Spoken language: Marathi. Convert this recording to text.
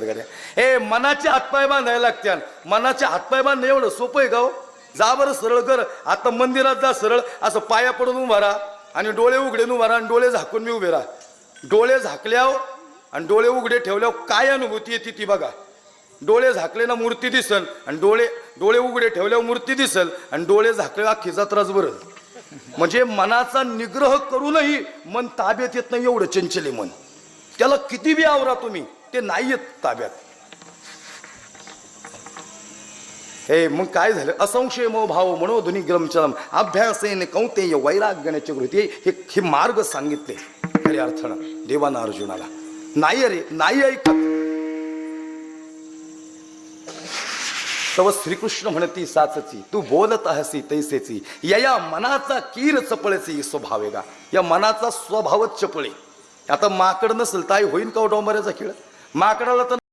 हे ए मनाचे हातपाय बांधायला लागत्या मनाचे हातपाय बांधणं एवढं सोपं आहे गाव जा बरं सरळ कर आता मंदिरात जा सरळ. असं पाया पडून उभा राहा आणि डोळे उघडे उभा राहा आणि डोळे झाकून मी उभे राहा. डोळे झाकल्यावर आणि डोळे उघडे ठेवल्यावर काय अनुभूती येते ती बघा. डोळे झाकले ना मूर्ती दिसल आणि डोळे डोळे उघडे ठेवल्यावर मूर्ती दिसल आणि डोळे झाकले अख्खी त्रास बरं. म्हणजे मनाचा निग्रह करूनही मन ताब्यात येत नाही एवढं चंचले मन. त्याला किती बी आवरा तुम्ही. ते नाही आहेत ताब्यात. हे मग काय झालं? असंशय मो भाव मनोधुनी ग्रमचरम अभ्यासेन कौतेय वैराग्याचे कृती हे हे मार्ग सांगितले. खऱ्या अर्थानं देवाना अर्जुनाला. नाही अरे नाही ऐकत. तव श्रीकृष्ण म्हणती साचची तू बोलत हसी तैसेची. या या मनाचा कीर चपळेची स्वभावेगा. या मनाचा स्वभावच चपळे. आता माकड नसेल ताई होईल होईन का हो डोंबऱ्याचा खेळ? माकडाला तर